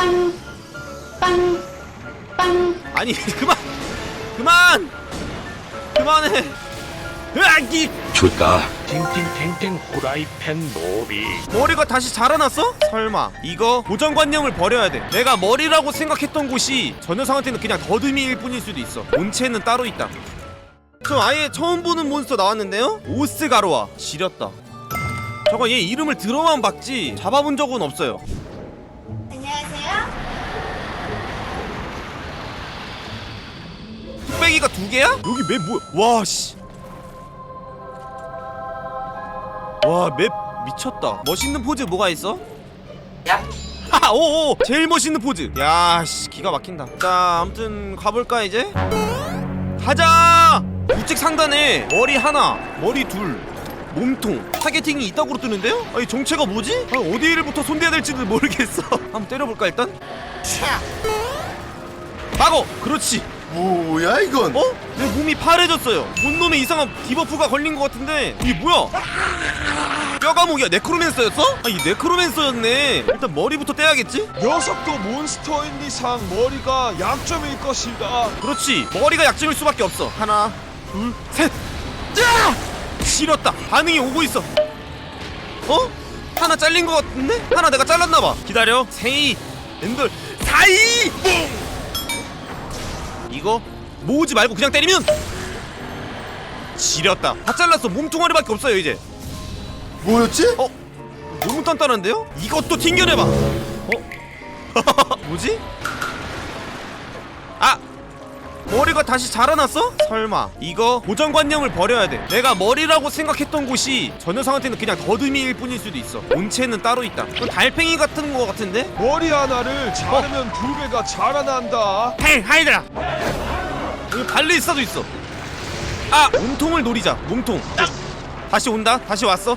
빵, 빵, 빵. 아니 그만 그만 그만해 으악이 줄까? 팅팅팅팅 후라이팬 노비 머리가 다시 자라났어? 설마 이거 고정관념을 버려야 돼 내가 머리라고 생각했던 곳이 저 녀석한테는 그냥 더듬이일 뿐일 수도 있어 본체는 따로 있다 저 아예 처음 보는 몬스터 나왔는데요? 오스가로아 지렸다 저거 얘 이름을 들어만 봤지 잡아본 적은 없어요. 뚝배기가 두 개야? 여기 맵 뭐야? 와 씨. 와 맵 미쳤다. 멋있는 포즈 뭐가 있어? 하 오 오. 제일 멋있는 포즈. 야 씨 기가 막힌다. 자 아무튼 가볼까 이제? 가자! 우측 상단에 머리 하나 머리 둘 몸통. 타겟팅이 이따구로 뜨는데요? 아니 정체가 뭐지? 아, 어디를부터 손대야 될지도 모르겠어. 한번 때려볼까 일단? 막어! 그렇지 뭐야 이건? 어? 내 몸이 파래졌어요 온몸에 이상한 디버프가 걸린 것 같은데 이게 뭐야? 뼈가목이야 네크로맨서였어? 아 이 네크로맨서였네 일단 머리부터 떼야겠지? 녀석도 몬스터인 이상 머리가 약점일 것이다. 그렇지 머리가 약점일 수밖에 없어 하나 둘 셋 짜! 지렸다 반응이 오고 있어 어? 하나 잘린 것 같은데? 하나 내가 잘랐나봐 기다려 세이 엔돌 사이 이거 모으지 말고 그냥 때리면 지렸다 다 잘랐어 몸뚱아리밖에 없어요 이제 뭐였지? 어? 너무 단단한데요? 이것도 튕겨내봐 어? 뭐지? 아! 머리가 다시 자라났어? 설마 이거 고정관념을 버려야 돼. 내가 머리라고 생각했던 곳이 저 녀석한테는 그냥 더듬이일 뿐일 수도 있어. 본체는 따로 있다. 그건 달팽이 같은 거 같은데? 머리 하나를 자르면 두 배가 자라난다. 헤이 하이드라! 여기 발리스타도 있어. 아 몸통을 노리자 몸통. 다시 온다? 다시 왔어?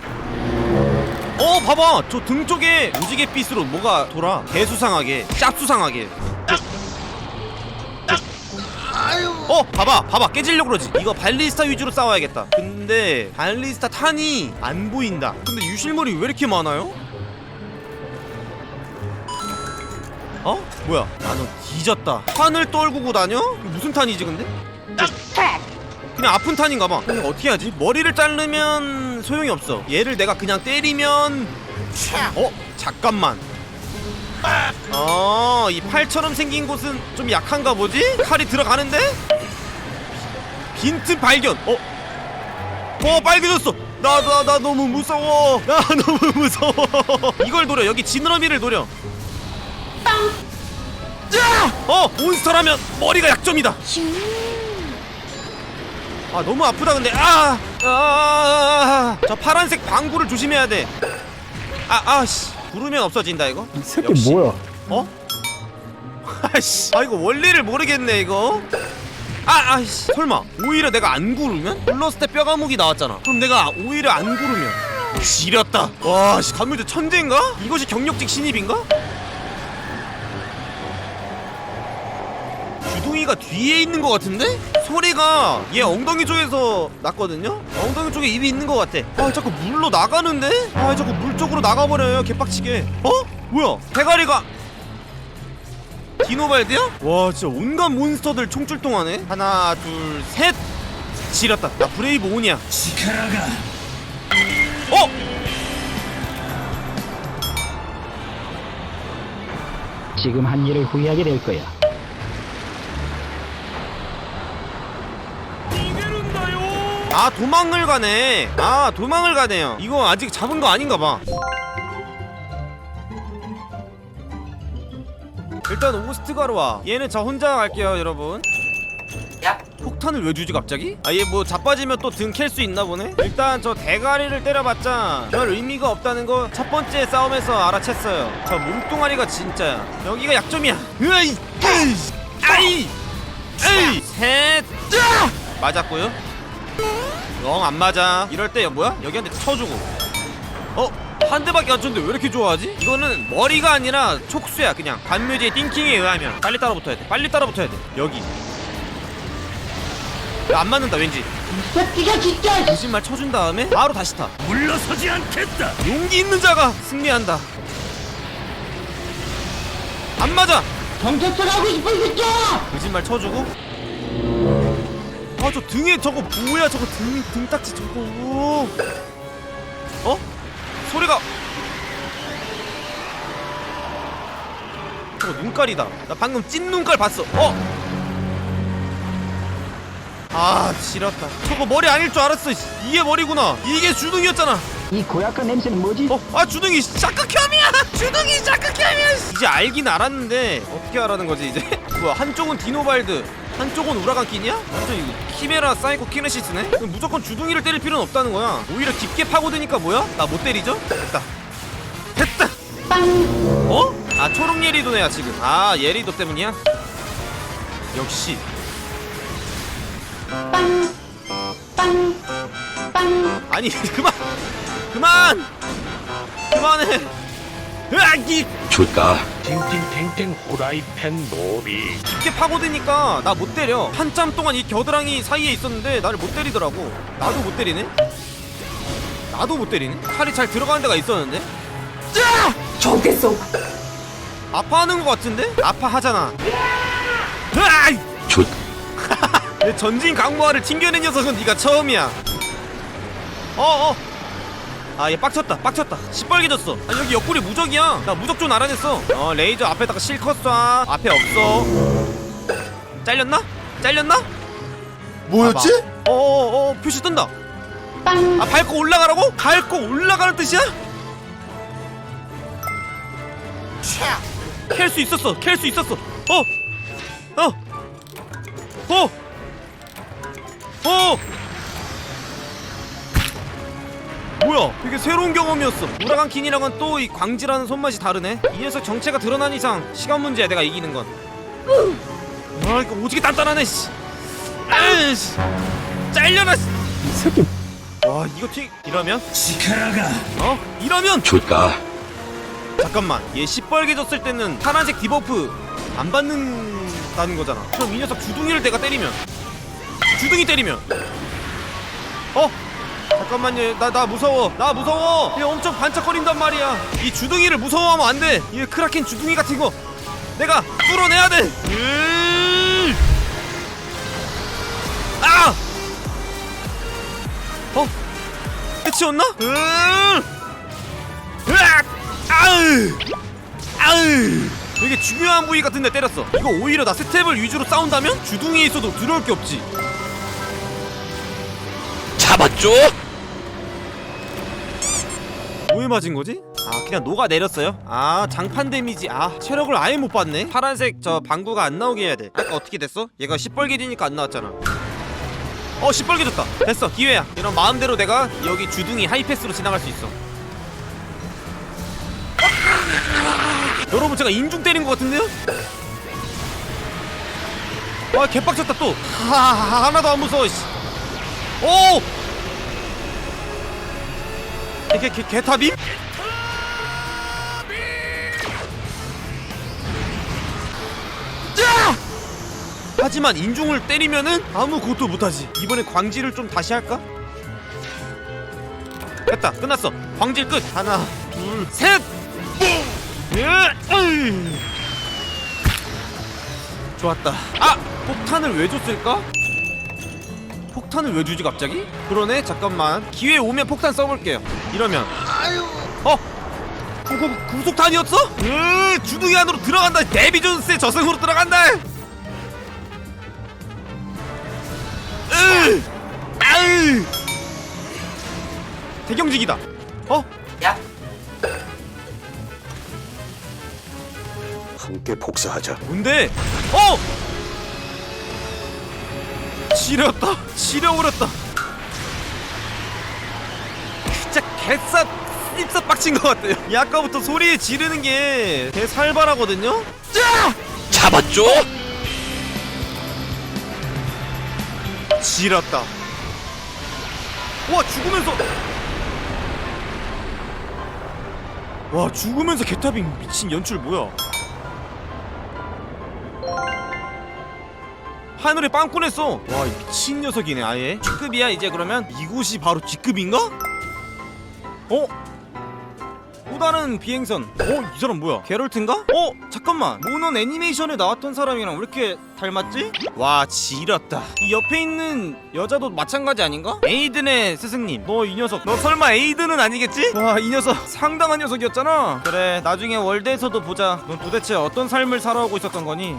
어 봐봐. 저 등 쪽에 무지개 빛으로 뭐가 돌아? 개수상하게 짭수상하게 어 봐봐 봐봐 깨지려고 그러지 이거 발리스타 위주로 싸워야겠다 근데 발리스타 탄이 안 보인다 근데 유실물이 왜 이렇게 많아요? 어? 뭐야 나는 뒤졌다 탄을 떨구고 다녀? 무슨 탄이지 근데? 그냥 아픈 탄인가봐 그럼 어떻게 하지? 머리를 자르면 소용이 없어 얘를 내가 그냥 때리면 어? 잠깐만 어, 이 팔처럼 생긴 곳은 좀 약한가 보지? 칼이 들어가는데? 빈틈 발견. 어? 어, 빨개졌어. 나, 나, 나 너무 무서워. 나 너무 무서워. 이걸 노려. 여기 지느러미를 노려. 짜! 어, 몬스터라면 머리가 약점이다. 아, 너무 아프다 근데. 아! 아! 아, 아. 저 파란색 방구를 조심해야 돼. 아, 아, 씨. 구르면 없어진다 이거. 이 새끼 역시. 뭐야? 어? 아씨, 아 이거 원리를 모르겠네 이거. 아, 아씨, 설마 오히려 내가 안 구르면? 블러스 때 뼈가목이 나왔잖아. 그럼 내가 오히려 안 구르면? 지렸다. 와, 씨, 감염자 천재인가? 이것이 경력직 신입인가? 주둥이가 뒤에 있는 것 같은데? 소리가 얘 엉덩이 쪽에서 났거든요? 엉덩이 쪽에 입이 있는 것 같아. 아, 자꾸 물로 나가는데? 아, 자꾸 물 쪽으로 나가버려요, 개빡치게. 어? 뭐야? 대가리가 디노발드야? 와 진짜 온갖 몬스터들 총출동하네. 하나 둘셋. 지렸다. 나 브레이브 온이야. 어? 지금 한 일을 후회하게 될 거야. 아 도망을 가네. 아 도망을 가네요. 이거 아직 잡은 거 아닌가 봐 일단 오스트가로 와. 얘는 저 혼자 갈게요 여러분. 폭탄을 왜 주지 갑자기? 아 얘 뭐 자빠지면 또 등 캘 수 있나 보네? 일단 저 대가리를 때려봤자 별 의미가 없다는 거 첫 번째 싸움에서 알아챘어요. 저 몸뚱아리가 진짜야. 여기가 약점이야. 으이! 으이! 아이! 에이! 셋! 짜! 맞았고요. 영 안 맞아. 이럴 때 뭐야? 여기 한대 쳐주고. 어? 한 대밖에 안 쳤는데 왜 이렇게 좋아하지? 이거는 머리가 아니라 촉수야 그냥. 관묘지의 띵킹에 의하면. 빨리 따라붙어야 돼. 빨리 따라붙어야 돼. 여기. 야, 안 맞는다 왠지. 새끼가 진짜. 거짓말 쳐준 다음에 바로 다시 타. 물러서지 않겠다. 용기 있는 자가 승리한다. 안 맞아. 경찰서 가고 싶어 이 새끼야. 거짓말 쳐주고. 아 저 등에 저거 뭐야? 저거 등 등딱지 저거. 어 소리가 저거 눈깔이다 나 방금 찐 눈깔 봤어 어 아, 지렸다. 저거 머리 아닐 줄 알았어. 씨. 이게 머리구나. 이게 주둥이였잖아. 이 고약한 냄새는 뭐지? 어, 아 주둥이 샤크캠이야. 주둥이 샤크캠이야. 이제 알긴 알았는데 어떻게 알아는 거지 이제? 뭐야 한쪽은 디노발드, 한쪽은 우라간 낀이야? 완전 이거 키메라 사이코 키네시스네? 그럼 무조건 주둥이를 때릴 필요는 없다는 거야. 오히려 깊게 파고드니까 뭐야? 나 못 때리죠? 됐다. 됐다. 빵 어? 아 초록 예리도네야 지금. 아 예리도 때문이야? 역시. 빵, 빵, 빵. 아니 그만, 그만, 그만해. 으악 이! 줄까? 팅팅탱탱 후라이팬 놀이 깊게 파고드니까 나 못 때려. 한참 동안 이 겨드랑이 사이에 있었는데 나를 못 때리더라고. 나도 못 때리네? 나도 못 때리네? 칼이 잘 들어가는 데가 있었는데? 좋겠어. 아파하는 것 같은데? 아파하잖아. 으아이! 줄. 내 전진 강모아를 튕겨낸 녀석은 네가 처음이야. 어어 아 얘 빡쳤다 빡쳤다 시뻘개졌어 아니 여기 옆구리 무적이야 나 무적 좀 알아냈어 어 레이저 앞에다가 실컷 쏴 앞에 없어 잘렸나? 잘렸나? 뭐였지? 어어어 표시 뜬다 빵, 아 밟고 올라가라고? 밟고 올라가는 뜻이야? 캘 수 있었어 캘 수 있었어 어! 어! 어! 어! 뭐야? 되게 새로운 경험이었어. 우라간 킨이랑은 또 이 광질하는 손맛이 다르네. 이 녀석 정체가 드러난 이상 시간 문제야 내가 이기는 건. 아, 이거 오지게 단단하네 씨. 아이씨. 잘려라 씨. 이 새끼. 와 이거 튀 이러면? 어? 이러면? 줄까? 잠깐만. 얘 시뻘개졌을 때는 파란색 디버프 안 받는다는 거잖아. 그럼 이 녀석 주둥이를 내가 때리면? 주둥이 때리면? 어 잠깐만요 나 나 무서워 나 무서워 얘 엄청 반짝거린단 말이야 이 주둥이를 무서워하면 안돼이 크라켄 주둥이 같은 거 내가 뚫어내야 돼 으이! 아! 어? 끝이었나? 으 으악! 아으! 아으! 되게 중요한 부위 같은데 때렸어. 이거 오히려 나 스텝을 위주로 싸운다면 주둥이에 있어도 두려울 게 없지. 잡았죠? 뭐에 맞은 거지? 아 그냥 녹아 내렸어요. 아 장판 데미지. 아 체력을 아예 못 받네. 파란색 저 방구가 안 나오게 해야 돼. 아까 어떻게 됐어? 얘가 시뻘개지니까 안 나왔잖아. 어 시뻘개졌다. 됐어 기회야. 이런 마음대로 내가 여기 주둥이 하이패스로 지나갈 수 있어. 여러분 제가 인중 때린 것 같은데요? 와 개빡쳤다 또 하, 하, 하나도 안 무서워 씨. 오! 개, 개, 개탑임? 짜! 하지만 인중을 때리면은 아무 것도 못하지 이번에 광질을 좀 다시 할까? 됐다 끝났어 광질 끝 하나 둘셋 좋았다 아! 폭탄을 왜 줬을까? 폭탄을 왜 주지 갑자기? 그러네 잠깐만 기회 오면 폭탄 써볼게요 이러면 어? 구, 구, 구속탄이었어? 으 주둥이 안으로 들어간다 데비 존스의 저승으로 들어간다 으 아으 대경직이다 어? 함께 복사하자. 뭔데? 어! 지렸다. 지려버렸다. 진짜 개싸 씹싸 빡친 것 같아요. 이 아까부터 소리 지르는 게 개살벌하거든요? 짜! 잡았죠? 지렸다. 와 죽으면서. 와 죽으면서 개타빙 미친 연출 뭐야 하늘에 빵꾸 냈어 와이 미친 녀석이네 아예 G급이야 이제 그러면 이곳이 바로 G급인가? 어? 어, 가는 비행선 어? 이 사람 뭐야? 게롤트인가? 어? 잠깐만 모넌 애니메이션에 나왔던 사람이랑 왜 이렇게 닮았지? 와 지렸다 이 옆에 있는 여자도 마찬가지 아닌가? 에이든의 스승님 너 이 녀석 너 설마 에이든은 아니겠지? 와 이 녀석 상당한 녀석이었잖아 그래 나중에 월드에서도 보자 넌 도대체 어떤 삶을 살아오고 있었던 거니?